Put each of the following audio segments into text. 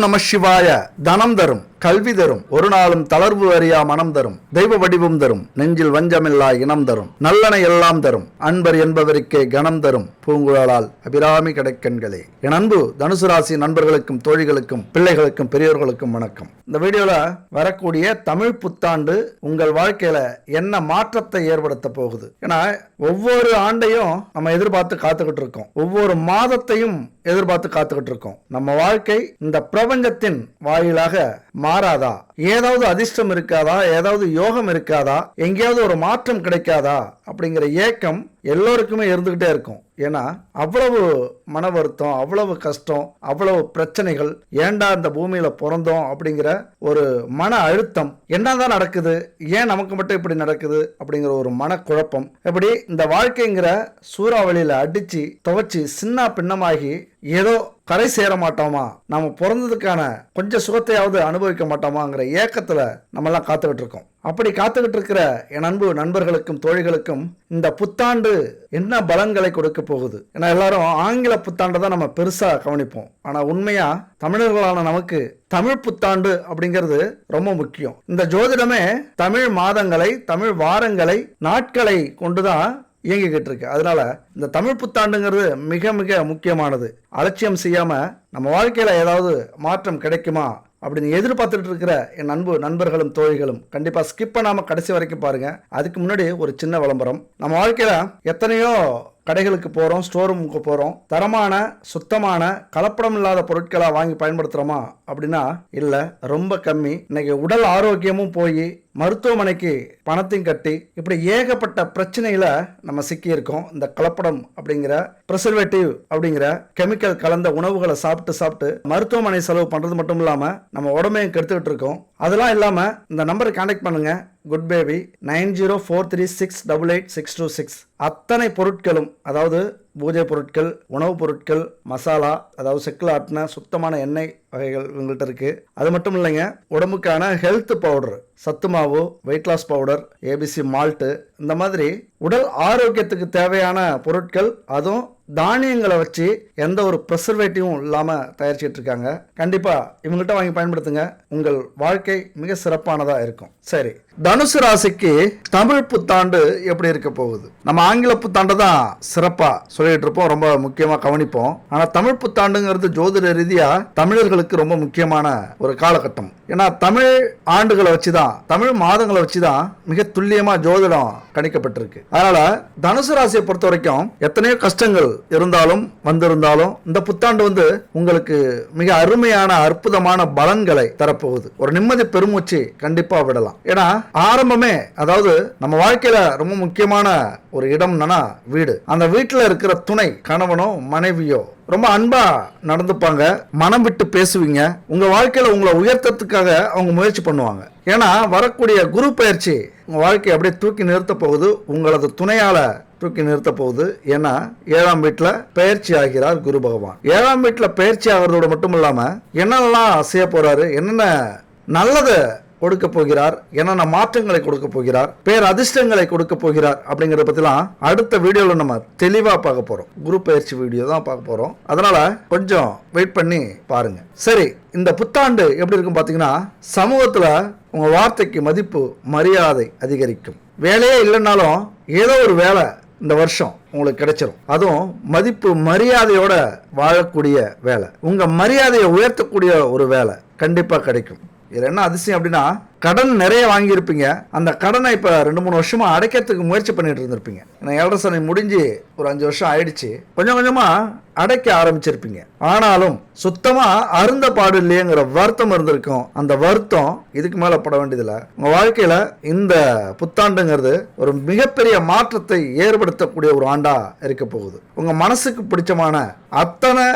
నమ శివాయ. ధనం ధరం. கல்வி தரும். ஒரு நாளும் தளர்வு அறியா மனம் தரும். தெய்வ வடிவம் தரும். நெஞ்சில் வஞ்சமில்லா இனம் தரும். நல்லன எல்லாம் தரும். அன்பர் என்பவருக்கே கணம் தரும். பூங்குழலால் அபிராமி கிடைக்கண்களே. என் அன்பு தனுசு ராசி நண்பர்களுக்கும் தோழிகளுக்கும் பிள்ளைகளுக்கும் பெரியோர்களுக்கும் வணக்கம். இந்த வீடியோல வரக்கூடிய தமிழ் புத்தாண்டு உங்கள் வாழ்க்கையில என்ன மாற்றத்தை ஏற்படுத்த போகுது? ஏன்னா ஒவ்வொரு ஆண்டையும் நம்ம எதிர்பார்த்து காத்துக்கிட்டு இருக்கோம். ஒவ்வொரு மாதத்தையும் எதிர்பார்த்து காத்துக்கிட்டு இருக்கோம். நம்ம வாழ்க்கை இந்த பிரபஞ்சத்தின் வாயிலாக மாறாதா? ஏதாவது அதிர்ஷ்டம் இருக்காதா? ஏதாவது யோகம் இருக்காதா? எங்கேயாவது ஒரு மாற்றம் கிடைக்காதா? அப்படிங்கிற ஏக்கம் எல்லோருக்குமே இருந்துக்கிட்டே இருக்கும். ஏன்னா அவ்வளவு மன வருத்தம் அவ்வளவு கஷ்டம் அவ்வளவு பிரச்சனைகள் ஏண்டா இந்த பூமியில பிறந்தோம்? அப்படிங்கிற ஒரு மன அழுத்தம் என்னதான் நடக்குது? ஏன் நமக்கு மட்டும் இப்படி நடக்குது? அப்படிங்கிற ஒரு மனக்குழப்பம். இப்படி இந்த வாழ்க்கைங்கிற சூறாவளியில் அடிச்சு துவச்சி சின்ன பின்னமாகி ஏதோ கரை சேர மாட்டோமா? நம்ம பிறந்ததுக்கான கொஞ்சம் சுகத்தையாவது அனுபவிக்க மாட்டோமாங்கிற ஏக்கத்தில் நம்ம எல்லாம் காத்துக்கிட்டு இருக்கோம் அப்படி காத்துக்கிட்டு இருக்கிற என் அன்பு நண்பர்களுக்கும் தோழிகளுக்கும் இந்த புத்தாண்டு என்ன பலன்களை கொடுக்க போகுது? ஏன்னா எல்லாரும் ஆங்கில புத்தாண்டை தான் நம்ம பெருசா கவனிப்போம். ஆனா உண்மையா தமிழர்களான நமக்கு தமிழ் புத்தாண்டு அப்படிங்கிறது ரொம்ப முக்கியம். இந்த ஜோதிடமே தமிழ் மாதங்களை தமிழ் வாரங்களை நாட்களை கொண்டுதான் இயங்கிக்கிட்டு இருக்கு அதனால இந்த தமிழ் புத்தாண்டுங்கிறது மிக மிக முக்கியமானது. அலட்சியம் செய்யாம நம்ம வாழ்க்கையில ஏதாவது மாற்றம் கிடைக்குமா அப்படின்னு எதிர்பார்த்துட்டு இருக்கிற என் அன்பு நண்பர்களும் தோழிகளும் கண்டிப்பாக ஸ்கிப் பண்ணாமல் கடைசி வரைக்கும் பாருங்கள் அதுக்கு முன்னாடி ஒரு சின்ன விளம்பரம். நம்ம வாழ்க்கையில் எத்தனையோ கடைகளுக்கு போகிறோம் ஸ்டோர் ரூமுக்கு போகிறோம் தரமான சுத்தமான கலப்படம் இல்லாத பொருட்களாக வாங்கி பயன்படுத்துகிறோமா அப்படின்னா இல்லை ரொம்ப கம்மி. இன்னைக்கு உடல் ஆரோக்கியமும் போய் மருத்துவமனைக்கு பணத்தையும் கட்டி இப்படி ஏகப்பட்ட பிரச்சனையில நம்ம சிக்கியிருக்கோம். இந்த கலப்படம் அப்படிங்கிற ப்ரிசர்வேட்டிவ் அப்படிங்கிற கெமிக்கல் கலந்த உணவுகளை சாப்பிட்டு சாப்பிட்டு மருத்துவமனை செலவு பண்றது மட்டும் இல்லாம நம்ம உடம்பையும் கெடுத்துக்கிட்டு இருக்கோம். அதெல்லாம் இல்லாம இந்த நம்பரை கான்டாக்ட் பண்ணுங்க. Good baby nine zero four three six double eight six two six அத்தனை பொருட்களும் அதாவது பூஜை பொருட்கள் உணவுப் பொருட்கள் மசாலா அதாவது செக்கில் ஆட்டின சுத்தமான எண்ணெய் வகைகள் இவங்கள்ட்ட இருக்கு. அது மட்டும் இல்லைங்க உடம்புக்கான ஹெல்த் பவுடர் சத்து மாவு weight loss powder ABC malt இந்த மாதிரி உடல் ஆரோக்கியத்துக்கு தேவையான பொருட்கள் அதுவும் தானியங்களை வச்சு எந்த ஒரு ப்ரெசர்வேட்டிவும் இல்லாமல் தயாரிச்சிட்டு இருக்காங்க. கண்டிப்பாக இவங்கள்ட்ட வாங்கி பயன்படுத்துங்க. உங்கள் வாழ்க்கை மிக சிறப்பானதாக இருக்கும். சரி தனுசு ராசிக்கு தமிழ் புத்தாண்டு எப்படி இருக்க போகுது? நம்ம ஆங்கில புத்தாண்டு தான் சிறப்பாக சொல்லிட்டு இருப்போம் ரொம்ப முக்கியமாக கவனிப்போம். ஆனால் தமிழ் புத்தாண்டுங்கிறது ஜோதிட ரீதியாக தமிழர்களுக்கு ரொம்ப முக்கியமான ஒரு காலகட்டம். ஏன்னா தமிழ் ஆண்டுகளை வச்சு தான் தமிழ் மாதங்களை வச்சு தான் மிக துல்லியமாக ஜோதிடம் கணிக்கப்பட்டிருக்கு. அதனால தனுசு ராசியை பொறுத்த வரைக்கும் எத்தனையோ கஷ்டங்கள் இருந்தாலும் வந்திருந்தாலும் இந்த புத்தாண்டு வந்து உங்களுக்கு மிக அருமையான அற்புதமான பலன்களை தரப்போகுது. ஒரு நிம்மதி பெருமூச்சு கண்டிப்பா விடலாம். ஏன்னா ஆரம்பமே அதாவது நம்ம வாழ்க்கையில ரொம்ப முக்கியமான ஒரு இடம் என்னன்னா வீடு. அந்த வீட்டுல இருக்கிற துணை கணவனோ மனைவியோ ரொம்ப அன்பா நடந்துப்பாங்க. மனம் விட்டு பேசுவீங்க. உங்க வாழ்க்கையில உங்களை உயர்த்தத்துக்காக அவங்க முயற்சி பண்ணுவாங்க. ஏன்னா வரக்கூடிய குரு பயிற்சி உங்க வாழ்க்கையை அப்படியே தூக்கி நிறுத்த போகுது. உங்களது துணையால தூக்கி நிறுத்த போகுது. ஏன்னா ஏழாம் வீட்டில் பயிற்சி ஆகிறார் குரு பகவான். ஏழாம் வீட்டில் பயிற்சி ஆகிறதோட மட்டும் இல்லாமல் என்னென்னலாம் செய்ய போறாரு? என்னென்ன நல்லதை கொடுக்க போகிறார் என்னென்ன மாற்றங்களை கொடுக்க போகிறார் பேர் அதிர்ஷ்டங்களை கொடுக்க போகிறார் அப்படிங்கிறத பத்திலாம் அடுத்த வீடியோல நம்ம தெளிவா பார்க்க போறோம். குரு பயிற்சி வீடியோ தான் பார்க்க போறோம். அதனால கொஞ்சம் வெயிட் பண்ணி பாருங்க. சரி இந்த புத்தாண்டு எப்படி இருக்கும் பாத்தீங்கன்னா சமூகத்துல உங்க வார்த்தைக்கு மதிப்பு மரியாதை அதிகரிக்கும். வேலையே இல்லைன்னாலும் ஏதோ ஒரு வேலை இந்த வருஷம் உங்களுக்கு கிடைச்சிரும். அதுவும் மதிப்பு மரியாதையோட வாழக்கூடிய வேலை. உங்க மரியாதையை உயர்த்தக்கூடிய ஒரு வேலை கண்டிப்பா கிடைக்கும். இதில் என்ன அதிசயம் அப்படின்னா கடன் நிறைய வாங்கியிருப்பீங்க. அந்த கடனை இப்போ ரெண்டு மூணு வருஷமாக அடைக்கிறதுக்கு முயற்சி பண்ணிட்டு இருந்திருப்பீங்க. ஏன்னா ஏழரை சனி முடிஞ்சு ஒரு அஞ்சு வருஷம் ஆயிடுச்சு. கொஞ்சம் கொஞ்சமாக அடைக்க ஆரம்பிச்சிருப்பீங்க. ஆனாலும் சுத்தமாக அருந்த பாடு இல்லையேங்கிற வருத்தம் இருந்திருக்கும். அந்த வருத்தம் இதுக்கு மேலே பட வேண்டியதில்லை. உங்கள் வாழ்க்கையில் இந்த புத்தாண்டுங்கிறது ஒரு மிகப்பெரிய மாற்றத்தை ஏற்படுத்தக்கூடிய ஒரு ஆண்டாக இருக்க போகுது. உங்கள் மனசுக்கு பிடிச்சமான அத்தனை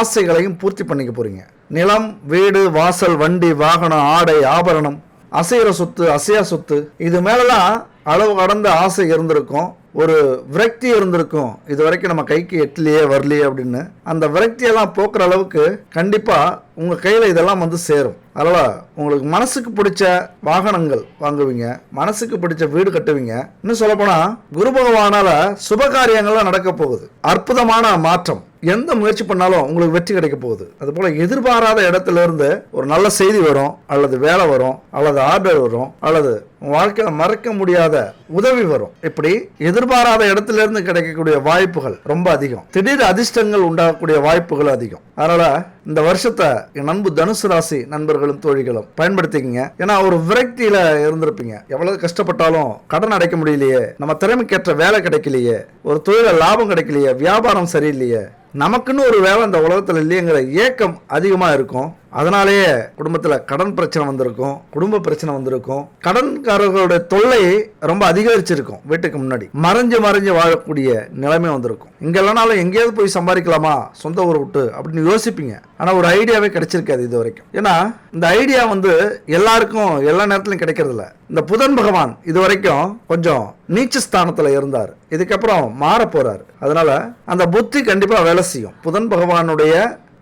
ஆசைகளையும் பூர்த்தி பண்ணிக்க போகிறீங்க நிலம் வீடு வாசல் வண்டி வாகனம் ஆடை ஆபரணம் அசைகிற சொத்து அசையா சொத்து இது மேலலாம் அளவு கடந்த ஆசை இருந்திருக்கும். ஒரு விரக்தி இருந்திருக்கும். இது வரைக்கும் நம்ம கைக்கு எட்டலையே வரலையே அப்படின்னு. அந்த விரக்தியெல்லாம் போக்குற அளவுக்கு கண்டிப்பாக உங்கள் கையில் இதெல்லாம் வந்து சேரும். அதனால் உங்களுக்கு மனசுக்கு பிடிச்ச வாகனங்கள் வாங்குவீங்க. மனசுக்கு பிடிச்ச வீடு கட்டுவீங்க. இன்னும் சொல்லப்போனால் குரு பகவானால் சுபகாரியங்கள்லாம் நடக்க போகுது. அற்புதமான மாற்றம். எந்த முயற்சி பண்ணாலும் உங்களுக்கு வெற்றி கிடைக்க போகுது. அதுபோல் எதிர்பாராத இடத்துல இருந்து ஒரு நல்ல செய்தி வரும் அல்லது வேலை வரும் அல்லது ஆர்டர் வரும் அல்லது வாழ்க்கையில மறக்க முடியாத உதவி வரும். இப்படி எதிர்பாராத இடத்துல இருந்து கிடைக்கக்கூடிய வாய்ப்புகள் ரொம்ப அதிகம். திடீர் அதிர்ஷ்டங்கள் உண்டாகக்கூடிய வாய்ப்புகள் அதிகம். அதனால இந்த வருஷத்தை என் நண்பு தனுசு ராசி நண்பர்களும் தோழிகளும் பயன்படுத்திக்கிங்க. ஏன்னா ஒரு விரக்தியில இருந்திருப்பீங்க. எவ்வளவு கஷ்டப்பட்டாலும் கடன் அடைக்க முடியலையே நம்ம திறமைக்கேற்ற வேலை கிடைக்கலையே ஒரு தொழில லாபம் கிடைக்கலையே வியாபாரம் சரியில்லையே நமக்குன்னு ஒரு வேலை இந்த உலகத்தில் இல்லையங்கிற ஏக்கம் அதிகமாக இருக்கும். அதனாலேயே குடும்பத்தில் கடன் பிரச்சனை வந்திருக்கும் குடும்ப பிரச்சனை வந்திருக்கும். கடன்காரர்களுடைய தொல்லை ரொம்ப அதிகரிச்சிருக்கும் வீட்டுக்கு முன்னாடி. மறைஞ்சு மறைஞ்சு வாழக்கூடிய நிலைமை வந்திருக்கும். இங்கே இல்லைனாலும் எங்கேயாவது போய் சம்பாதிக்கலாமா? சொந்த ஊர் விட்டு அப்படின்னு யோசிப்பீங்க. ஆனால் ஒரு ஐடியாவே கிடைச்சிருக்காது இது வரைக்கும். ஏன்னா இந்த ஐடியா வந்து எல்லாருக்கும் எல்லா நேரத்துலையும் கிடைக்கிறதில்ல. இந்த புதன் பகவான் இது வரைக்கும் கொஞ்சம் நீச்ச ஸ்தானத்தில் இருந்தார். இதுக்கப்புறம் மாற போறாரு அதனால அந்த புத்தி கண்டிப்பாக வேலை செய்யும். புதன் பகவானுடைய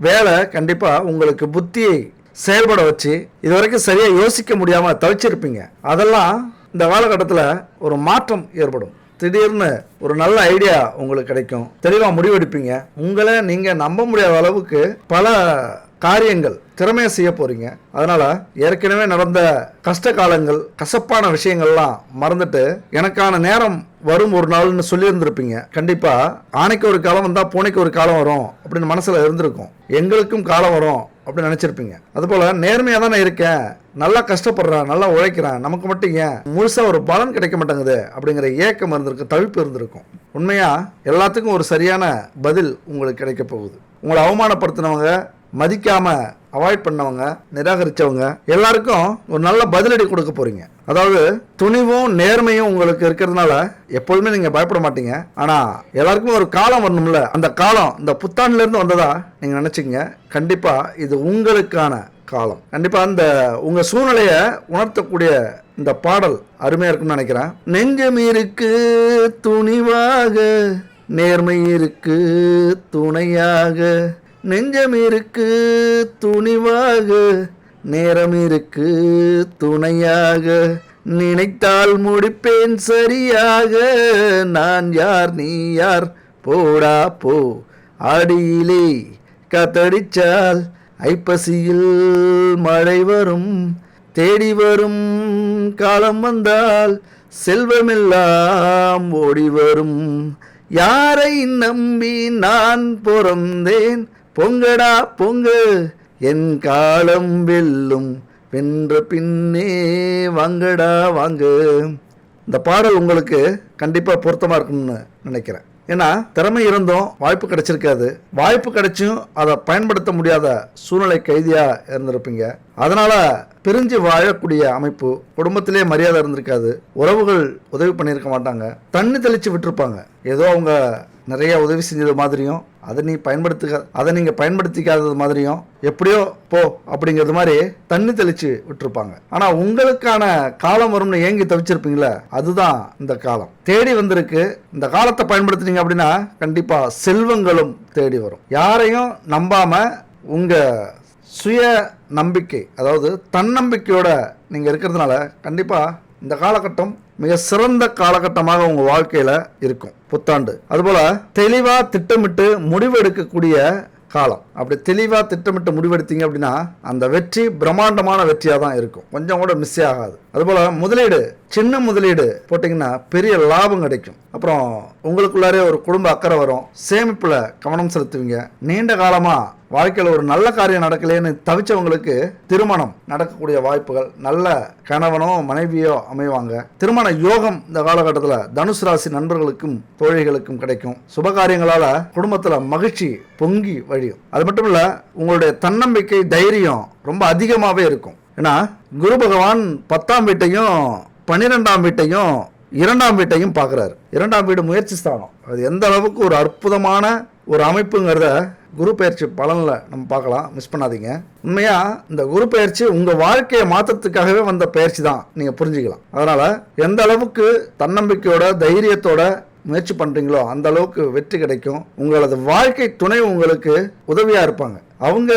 வேலை கண்டிப்பாக உங்களுக்கு புத்தியை செயல்பட வச்சு இது வரைக்கும் சரியாக யோசிக்க முடியாமல் தவிச்சிருப்பீங்க. அதெல்லாம் இந்த காலகட்டத்தில் ஒரு மாற்றம் ஏற்படும். திடீர்னு ஒரு நல்ல ஐடியா உங்களுக்கு கிடைக்கும். தெளிவாக முடிவெடுப்பீங்க. உங்களை நீங்கள் நம்ப முடியாத அளவுக்கு பல காரியங்கள் திறமையாக செய்ய போகிறீங்க அதனால் ஏற்கனவே நடந்த கஷ்ட காலங்கள் கசப்பான விஷயங்கள்லாம் மறந்துட்டு எனக்கான நேரம் வரும் ஒரு நாள்னு சொல்லியிருந்திருப்பீங்க. கண்டிப்பாக ஆணைக்கு ஒரு காலம் வந்தால் பூனைக்கு ஒரு காலம் வரும் அப்படின்னு மனசில் இருந்திருக்கும். எங்களுக்கும் காலம் வரும் அப்படின்னு நினச்சிருப்பீங்க. அதுபோல் நேர்மையாக தான் நான் இருக்கேன். நல்லா கஷ்டப்படுறேன் நல்லா உழைக்கிறேன். நமக்கு மட்டும் ஏன்? முழுசாக ஒரு பலன் கிடைக்க மாட்டேங்குது அப்படிங்கிற ஏக்கம் இருந்திருக்கு தவிப்பு இருந்திருக்கும். உண்மையாக எல்லாத்துக்கும் ஒரு சரியான பதில் உங்களுக்கு கிடைக்க போகுது. உங்களை அவமானப்படுத்தினவங்க மதிக்காம அவாய்ட் பண்ணவங்க நிராகரிச்சவங்க எல்லாருக்கும் ஒரு நல்ல பதிலடி கொடுக்க போறீங்க. அதாவது துணிவும் நேர்மையும் உங்களுக்கு இருக்கிறதுனால எப்பொழுதுமே நீங்க பயப்பட மாட்டீங்க. ஆனா எல்லாருக்கும் ஒரு காலம் வரணும்ல. அந்த காலம் இந்த புத்தாண்டுல இருந்து வந்ததா நீங்க நினைச்சீங்க கண்டிப்பா இது உங்களுக்கான காலம். கண்டிப்பா அந்த உங்க சூழ்நிலைய உணர்த்தக்கூடிய இந்த பாடல் அருமையா இருக்கும்னு நினைக்கிறேன். நெஞ்சம் இருக்கு துணிவாக நேர்மை இருக்கு துணையாக நெஞ்சம் இருக்கு துணிவாக நேரம் இருக்கு துணையாக. நினைத்தால் முடிப்பேன் சரியாக. நான் யார் நீ யார்? போடா போ. அடியிலே கத்தடிச்சால் ஐப்பசியில் மழை வரும். தேடி வரும் காலம் வந்தால் செல்வமெல்லாம் ஓடி வரும். யாரை நம்பி நான் பிறந்தேன்? பொங்கடா பொங்கு. என் காலம் வெல்லும் வென்ற பின்னே வாங்கடா வாங்கு. இந்த பாடல் உங்களுக்கு கண்டிப்பாக பொருத்தமாக இருக்கும்னு நினைக்கிறேன். ஏன்னா திறமை இருந்தும் வாய்ப்பு கிடைச்சிருக்காது. வாய்ப்பு கிடைச்சும் அதை பயன்படுத்த முடியாத சூழ்நிலை கைதியாக இருந்திருப்பீங்க. அதனால் பிரிஞ்சு வாழக்கூடிய அமைப்பு குடும்பத்திலே மரியாதை இருந்திருக்காது. உறவுகள் உதவி பண்ணியிருக்க மாட்டாங்க. தண்ணி தெளித்து விட்டுருப்பாங்க. ஏதோ அவங்க நிறைய உதவி செஞ்சது மாதிரியும் அதை நீ பயன்படுத்துக அதை நீங்க பயன்படுத்திக்காதது மாதிரியும் எப்படியோ போ அப்படிங்கிறது மாதிரி தண்ணி தெளிச்சு விட்டுருப்பாங்க. ஆனா உங்களுக்கான காலம் வரும்னு ஏங்கி தவிச்சிருப்பீங்களே அதுதான் இந்த காலம். தேடி வந்திருக்கு. இந்த காலத்தை பயன்படுத்துனீங்க அப்படின்னா கண்டிப்பா செல்வங்களும் தேடி வரும். யாரையும் நம்பாம உங்க சுய நம்பிக்கை அதாவது தன்னம்பிக்கையோட நீங்க இருக்கிறதுனால கண்டிப்பா இந்த காலகட்டம் மிக சிறந்த காலகட்டமாக உங்கள் வாழ்க்கையில் இருக்கும் புத்தாண்டு. அதுபோல் தெளிவாக திட்டமிட்டு முடிவெடுக்கக்கூடிய காலம். அப்படி தெளிவாக திட்டமிட்டு முடிவெடுத்தீங்க அப்படின்னா அந்த வெற்றி பிரம்மாண்டமான வெற்றியாக தான் இருக்கும். கொஞ்சம் கூட மிஸ் ஆகாது. அதுபோல் முதலீடு. சின்ன முதலீடு போட்டிங்கன்னா பெரிய லாபம் கிடைக்கும். அப்புறம் உங்களுக்குள்ளாரே ஒரு குடும்ப அக்கறை வரும். சேமிப்பில் கவனம் செலுத்துவீங்க. நீண்ட காலமாக வாழ்க்கையில் ஒரு நல்ல காரியம் நடக்கலையேன்னு தவிச்சவங்களுக்கு திருமணம் நடக்கக்கூடிய வாய்ப்புகள். நல்ல கணவனோ மனைவியோ அமைவாங்க. திருமண யோகம் இந்த காலகட்டத்தில் தனுசு ராசி நண்பர்களுக்கும் தோழிகளுக்கும் கிடைக்கும். சுபகாரியங்களால் குடும்பத்தில் மகிழ்ச்சி பொங்கி வழியும். அது மட்டும் இல்லை உங்களுடைய தன்னம்பிக்கை தைரியம் ரொம்ப அதிகமாகவே இருக்கும். ஏன்னா குரு பகவான் பத்தாம் வீட்டையும் பன்னிரெண்டாம் வீட்டையும் இரண்டாம் வீட்டையும் பார்க்குறாரு. இரண்டாம் வீடு முயற்சி ஸ்தானம். அது எந்த அளவுக்கு ஒரு அற்புதமான ஒரு அமைப்புங்கிறத குரு பயிற்சி பலனில் நம்ம பார்க்கலாம். மிஸ் பண்ணாதீங்க. உண்மையாக இந்த குரு பயிற்சி உங்கள் வாழ்க்கையை மாற்றத்துக்காகவே வந்த பயிற்சி தான். நீங்கள் புரிஞ்சுக்கலாம். அதனால் எந்த அளவுக்கு தன்னம்பிக்கையோட தைரியத்தோட முயற்சி பண்ணுறீங்களோ அந்த அளவுக்கு வெற்றி கிடைக்கும். உங்களது வாழ்க்கை துணை உங்களுக்கு உதவியாக இருப்பாங்க. அவங்க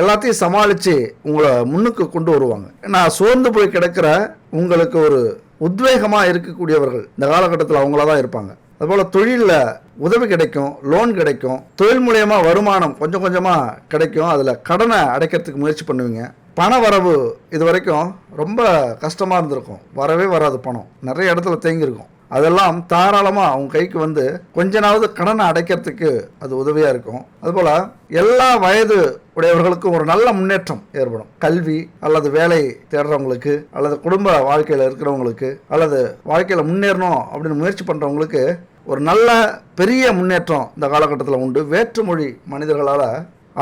எல்லாத்தையும் சமாளித்து உங்களை முன்னுக்கு கொண்டு வருவாங்க. நான் சோர்ந்து போய் கிடக்கிற உங்களுக்கு ஒரு உத்வேகமாக இருக்கக்கூடியவர்கள் இந்த காலகட்டத்தில் அவங்களா தான் இருப்பாங்க. அதுபோல் தொழிலில் உதவி கிடைக்கும் லோன் கிடைக்கும் தொழில் மூலயமா வருமானம் கொஞ்சம் கொஞ்சமாக கிடைக்கும். அதில் கடனை அடைக்கிறதுக்கு முயற்சி பண்ணுவீங்க. பண வரவு இது வரைக்கும் ரொம்ப கஷ்டமாக இருந்திருக்கும். வரவே வராது பணம். நிறைய இடத்துல தேங்கியிருக்கும். அதெல்லாம் தாராளமாக அவங்க கைக்கு வந்து கொஞ்சனாவது கடனை அடைக்கிறதுக்கு அது உதவியாக இருக்கும். அதுபோல் எல்லா வயது உடையவர்களுக்கும் ஒரு நல்ல முன்னேற்றம் ஏற்படும். கல்வி அல்லது வேலை தேடுறவங்களுக்கு அல்லது குடும்ப வாழ்க்கையில் இருக்கிறவங்களுக்கு அல்லது வாழ்க்கையில் முன்னேறணும் அப்படின்னு முயற்சி பண்ணுறவங்களுக்கு ஒரு நல்ல பெரிய முன்னேற்றம் இந்த காலகட்டத்தில் உண்டு. வேற்றுமொழி மனிதர்களால்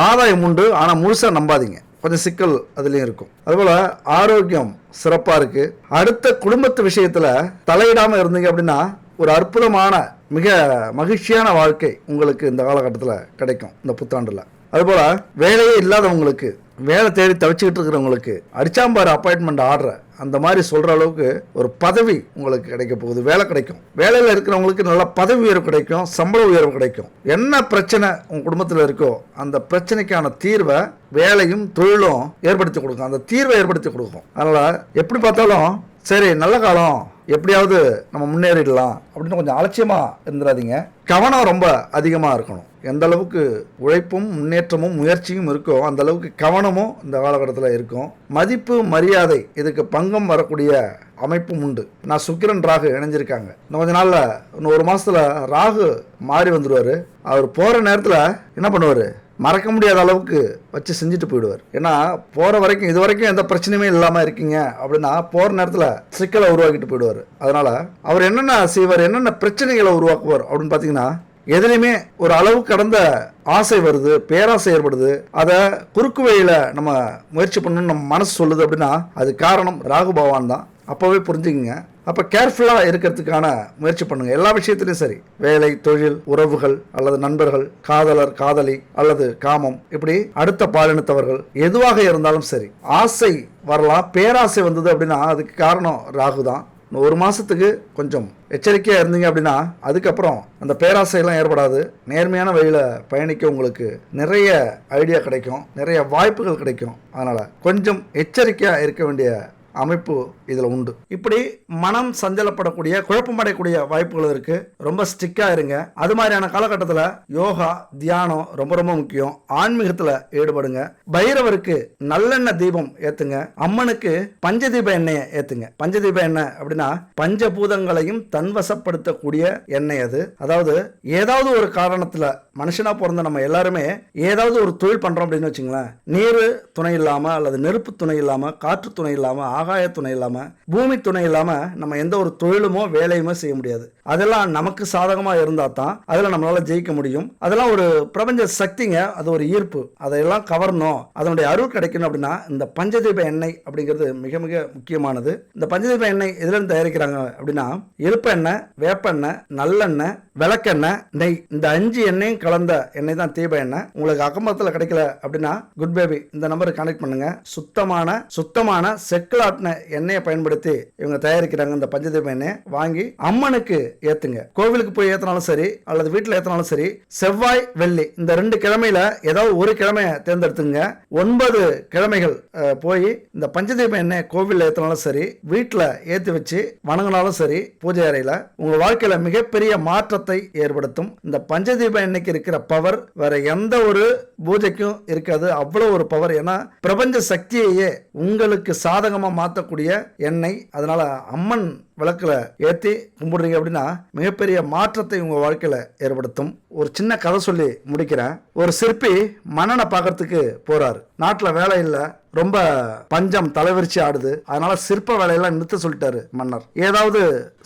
ஆதாயம் உண்டு. ஆனால் முழுசாக நம்பாதீங்க. கொஞ்சம் சிக்கல் அதுலேயும் இருக்கும். அதுபோல் ஆரோக்கியம் சிறப்பாக இருக்குது அடுத்த குடும்பத்து விஷயத்தில் தலையிடாமல் இருந்தீங்க அப்படின்னா ஒரு அற்புதமான மிக மகிழ்ச்சியான வாழ்க்கை உங்களுக்கு இந்த காலகட்டத்தில் கிடைக்கும் இந்த புத்தாண்டில். அதுபோல் வேலையே இல்லாதவங்களுக்கு வேலை தேடி தவிச்சுக்கிட்டு இருக்கிறவங்களுக்கு அடிச்சாம்பார் அப்பாயின்மெண்ட் ஆடுற அந்த மாதிரி சொல்கிற அளவுக்கு ஒரு பதவி உங்களுக்கு கிடைக்க போகுது வேலை கிடைக்கும். வேலையில் இருக்கிறவங்களுக்கு நல்ல பதவி உயர்வு கிடைக்கும் சம்பள உயர்வு கிடைக்கும். என்ன பிரச்சனை உங்கள் குடும்பத்தில் இருக்கோ அந்த பிரச்சனைக்கான தீர்வை வேலையும் தொழிலும் ஏற்படுத்தி கொடுக்கும். அந்த தீர்வை ஏற்படுத்தி கொடுக்கும். அதனால் எப்படி பார்த்தாலும் சரி நல்ல காலம். எப்படியாவது நம்ம முன்னேறிடலாம் அப்படின்னு கொஞ்சம் அலட்சியமாக இருந்துடாதீங்க கவனம் ரொம்ப அதிகமாக இருக்கணும். எந்த அளவுக்கு உழைப்பும் முன்னேற்றமும் முயற்சியும் இருக்கோ அந்த அளவுக்கு கவனமும் இந்த காலகட்டத்தில் இருக்கும். மதிப்பு மரியாதை இதுக்கு பங்கம் வரக்கூடிய அமைப்பும் உண்டு. நான் சுக்கிரன் ராகு இணைஞ்சிருக்காங்க. இன்னும் கொஞ்ச நாளில் இன்னும் ஒரு மாதத்தில் ராகு மாறி வந்துடுவார் அவர் போகிற நேரத்தில் என்ன பண்ணுவார்? மறக்க முடியாத அளவுக்கு வச்சு செஞ்சுட்டு போயிடுவார். ஏன்னா போகிற வரைக்கும் இது வரைக்கும் எந்த பிரச்சனையுமே இல்லாமல் இருக்கீங்க அப்படின்னா போகிற நேரத்தில் சிக்கலை உருவாக்கிட்டு போயிடுவார். அதனால் அவர் என்னென்ன செய்வார் என்னென்ன பிரச்சனைகளை உருவாக்குவார் அப்படின்னு பார்த்தீங்கன்னா எதுலையுமே ஒரு அளவு கடந்த ஆசை வருது பேராசை ஏற்படுது. அதை குறுக்கு வழியில் நம்ம முயற்சி பண்ணணும்னு நம்ம மனசு சொல்லுது அப்படின்னா அது காரணம் ராகு பகவான் தான். அப்போவே புரிஞ்சுக்குங்க. அப்போ கேர்ஃபுல்லாக இருக்கிறதுக்கான முயற்சி பண்ணுங்க. எல்லா விஷயத்துலையும் சரி. வேலை தொழில் உறவுகள் அல்லது நண்பர்கள் காதலர் காதலி அல்லது காமம் இப்படி அடுத்த பாலினத்தவர்கள் எதுவாக இருந்தாலும் சரி. ஆசை வரலாம் பேராசை வந்தது அப்படின்னா அதுக்கு காரணம் ராகு தான். ஒரு மாதத்துக்கு கொஞ்சம் எச்சரிக்கையாக இருந்தீங்க அப்படின்னா அதுக்கப்புறம் அந்த பேராசையெல்லாம் ஏற்படாது. நேர்மையான வழியில் பயணிக்க உங்களுக்கு நிறைய ஐடியா கிடைக்கும். நிறைய வாய்ப்புகள் கிடைக்கும். அதனால் கொஞ்சம் எச்சரிக்கையாக இருக்க வேண்டிய அமைப்பு இதில் உண்டு. இப்படி மனம் சஞ்சலப்படக்கூடிய குழப்பமடையக்கூடிய வாய்ப்புகள் இருக்கு. ரொம்ப ஸ்ட்ரிக்டா இருங்க. அது மாதிரியான காலகட்டத்தில் யோகா தியானம் ரொம்ப ரொம்ப முக்கியம். ஆன்மீகத்தில் ஈடுபடுங்க. பைரவருக்கு நல்லெண்ணெய் தீபம் ஏத்துங்க. அம்மனுக்கு பஞ்சதீப எண்ணெயை ஏத்துங்க. பஞ்சதீப எண்ணெய் அப்படின்னா பஞ்சபூதங்களையும் தன்வசப்படுத்தக்கூடிய எண்ணெய் அது. அதாவது ஏதாவது ஒரு காரணத்தில் மனுஷனா பிறந்த நம்ம எல்லாருமே ஏதாவது ஒரு தொழில் பண்றோம் அப்படின்னு வச்சுங்களேன். நீர் துணை இல்லாம அல்லது நெருப்பு துணை இல்லாம காற்று துணை இல்லாம ஆகாய துணை இல்லாமல் பூமி துணை இல்லாமல் நம்ம எந்த ஒரு தொழிலுமோ வேலையுமோ செய்ய முடியாது. அதெல்லாம் நமக்கு சாதகமாக இருந்தால் தான் அதில் நம்மளால் ஜெயிக்க முடியும். அதெல்லாம் ஒரு பிரபஞ்ச சக்திங்க அது ஒரு ஈர்ப்பு. அதையெல்லாம் கவரணும். அதனுடைய அருள் கிடைக்கணும் அப்படின்னா இந்த பஞ்சதீப எண்ணெய் அப்படிங்கிறது மிக மிக முக்கியமானது. இந்த பஞ்சதீப எண்ணெய் எதுலேருந்து தயாரிக்கிறாங்க அப்படின்னா இழுப்ப எண்ணெய் வேப்பெண்ணெய் நல்லெண்ணெய் விளக்கெண்ணெய் நெய். இந்த அஞ்சு எண்ணெயும் கலந்த எண்ணெய் தான் தீப எண்ணெய். உங்களுக்கு அகம்பத்தில் கிடைக்கல அப்படின்னா குட் பேபி இந்த நம்பருக்கு கனெக்ட் பண்ணுங்க. சுத்தமான சுத்தமான செக்கில் காட்டின எண்ணெயை பயன்படுத்தி இவங்க தயாரிக்கிறாங்க இந்த பஞ்சதீப எண்ணெய் வாங்கி அம்மனுக்கு ஏத்துங்க. கோவிலுக்கு போய் ஏத்தினாலும் சரி அல்லது வீட்டில் ஏத்தினாலும் சரி செவ்வாய் வெள்ளி இந்த ரெண்டு கிழமையில ஏதாவது ஒரு கிழமையை தேர்ந்தெடுத்துங்க. ஒன்பது கிழமைகள் போய் இந்த பஞ்சதீப எண்ணெய் கோவிலில் ஏத்தினாலும் சரி வீட்டில் ஏற்றி வச்சு வணங்கினாலும் சரி பூஜை அறையில் உங்க வாழ்க்கையில மிகப்பெரிய மாற்றத்தை ஏற்படுத்தும். இந்த பஞ்சதீப எண்ணெய்க்கு இருக்கிற பவர் வேற எந்த ஒரு பூஜைக்கும் இருக்காது. அவ்வளவு ஒரு பவர் ஏன்னா பிரபஞ்ச சக்தியையே உங்களுக்கு சாதகமா மாற்றக்கூடிய எண்ணெய் அதனால் அம்மன் விளக்கில் ஏற்றி கும்பிடுறீங்க அப்படின்னா மிகப்பெரிய மாற்றத்தை உங்கள் வாழ்க்கையில் ஏற்படுத்தும். ஒரு சின்ன கதை சொல்லி முடிக்கிறேன். ஒரு சிற்பி மன்னனை பார்க்கறதுக்கு போகிறார் நாட்டில் வேலை இல்லை. ரொம்ப பஞ்சம் தலைவிரிச்சு ஆடுது. அதனால சிற்ப வேலையெல்லாம் நிறுத்த சொல்லிட்டாரு மன்னர். ஏதாவது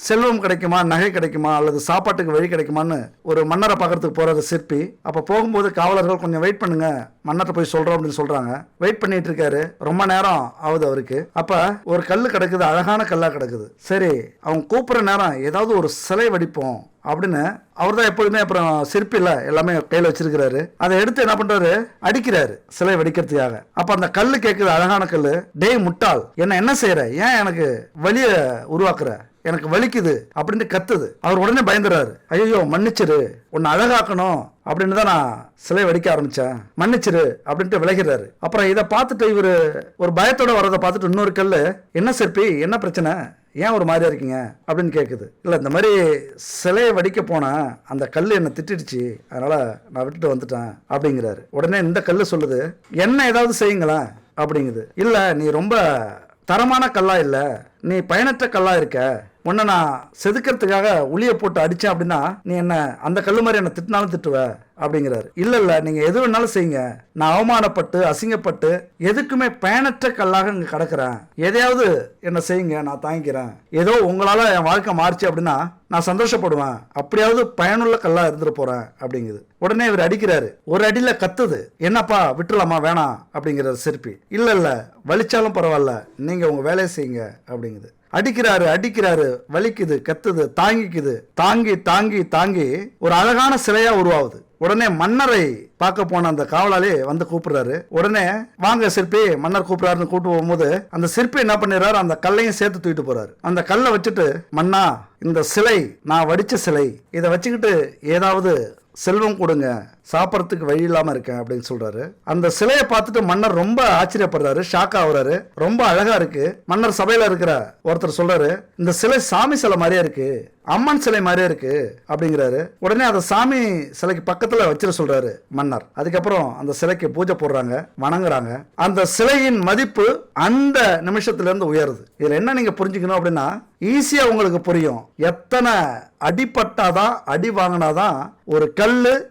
செல்வம் கிடைக்குமா நகை கிடைக்குமா அல்லது சாப்பாட்டுக்கு வழி கிடைக்குமான்னு ஒரு மன்னரை பார்க்கறதுக்கு போறாரு சிற்பி. அப்ப போகும்போது காவலர்கள் கொஞ்சம் வெயிட் பண்ணுங்க. மன்னரை போய் சொல்றோம் அப்படின்னு சொல்றாங்க. வெயிட் பண்ணிட்டு இருக்காரு. ரொம்ப நேரம் ஆகுது அவருக்கு. அப்ப ஒரு கல் கிடக்குது. அழகான கல்லா கிடக்குது. சரி அவங்க கூப்பிடுற நேரம் ஏதாவது ஒரு சிலை வடிப்போம் அப்படின்னு அவர் தான் எப்பொழுதுமே அப்புறம் சிற்பியில் எல்லாமே கையில் வச்சிருக்கிறாரு. அதை எடுத்து என்ன பண்றாரு? அடிக்கிறாரு சிலை வெடிக்கிறதுக்காக. அப்ப அந்த கல்லு கேட்குது அழகான கல்லு. டேய் முட்டாள் என்ன என்ன செய்யற ஏன் எனக்கு வலிய உருவாக்குற? எனக்கு வலிக்குது அப்படின்னு கத்துது. அவர் உடனே பயந்துறாரு. ஐயோ மன்னிச்சிரு. உன்னை அழகாக்கணும் அப்படின்னு தான் நான் சிலை வடிக்க ஆரம்பித்தேன் மன்னிச்சிரு அப்படின்ட்டு விலகிறாரு. அப்புறம் இதை பார்த்துட்டு இவர் ஒரு பயத்தோட வரதை பார்த்துட்டு இன்னொரு கல் என்ன சிற்பி? என்ன பிரச்சனை? ஏன் ஒரு மாதிரியா இருக்கீங்க? அப்படின்னு கேட்குது இல்லை இந்த மாதிரி சிலையை வடிக்க போனால் அந்த கல் என்னை திட்டிடுச்சு. அதனால் நான் விட்டுட்டு வந்துட்டேன். அப்படிங்கிறாரு. உடனே இந்த கல் சொல்லுது என்ன ஏதாவது செய்யுங்களேன்? அப்படிங்குது. இல்லை நீ ரொம்ப தரமான கல்லா இல்லை. நீ பயனற்ற கல்லா இருக்க. உன்னை நான் செதுக்கிறதுக்காக உளியை போட்டு அடித்தேன் அப்படின்னா நீ என்ன அந்த கல் மாதிரி என்னை திட்டினாலும் திட்டுவ? அப்படிங்கிறாரு. இல்ல இல்ல நீங்க எது வேணாலும் செய்யுங்க. நான் அவமானப்பட்டு அசிங்கப்பட்டு எதுக்குமே பயனற்ற கல்லாக இங்க கிடக்குறேன். எதையாவது என்ன செய்யுங்க நான் தாங்கிக்கிறேன். ஏதோ உங்களால என் வாழ்க்கை மாறுச்சு அப்படின்னா நான் சந்தோஷப்படுவேன். அப்படியாவது பயனுள்ள கல்லா இருந்துட்டு போறேன் அப்படிங்குது. உடனே இவர் அடிக்கிறாரு. ஒரு அடியில கத்துது. என்னப்பா விட்டுலாமா வேணாம் அப்படிங்கிறாரு சிற்பி இல்ல இல்ல வலிச்சாலும் பரவாயில்ல நீங்க உங்க வேலையை செய்யுங்க அப்படிங்குது. அடிக்கிறாரு அடிக்கிறாரு வலிக்குது கத்துது தாங்கிக்குது. தாங்கி தாங்கி தாங்கி ஒரு அழகான சிலையா உருவாகுது. உடனே மன்னரை பார்க்க போன அந்த காவலாளி வந்து கூப்பிடுறாரு. உடனே வாங்க சிற்பி மன்னர் கூப்பிடுறாருன்னு கூப்பிட்டு போகும்போது அந்த சிற்பி என்ன பண்ணிடுறாரு? அந்த கல்லையும் சேர்த்து தூக்கிட்டு போறாரு. அந்த கல்லை வச்சுட்டு மன்னா இந்த சிலை நான் வடிச்ச சிலை இதை வச்சுக்கிட்டு ஏதாவது செல்வம் கொடுங்க சாப்பிட்றதுக்கு வழி இல்லாம இருக்கேன் அப்படின்னு சொல்றாரு. அந்த சிலையை பார்த்துட்டு மன்னர் ரொம்ப ஆச்சரியப்படுறாரு ஷாக் ஆகுறாரு. ரொம்ப அழகா இருக்கு. மன்னர் சபையில இருக்கிற ஒருத்தர் சொல்றாரு இந்த சிலை சாமி சிலை மாதிரியே இருக்கு. அம்மன் சிலை மாதிரியே இருக்கு. அப்படிங்கிறாரு. உடனே அந்த சாமி சிலைக்கு பக்கத்துல வச்சிட சொல்றாரு மன்னர். அதுக்கப்புறம் அந்த சிலைக்கு பூஜை போடுறாங்க வணங்குறாங்க. அந்த சிலையின் மதிப்பு அந்த நிமிஷத்துல இருந்து உயருது. இதுல என்ன நீங்க புரிஞ்சுக்கணும் அப்படின்னா ஈஸியா உங்களுக்கு புரியும். எத்தனை அடிப்பட்டாதான் அடி வாங்கினாதான் ஒரு கல்லு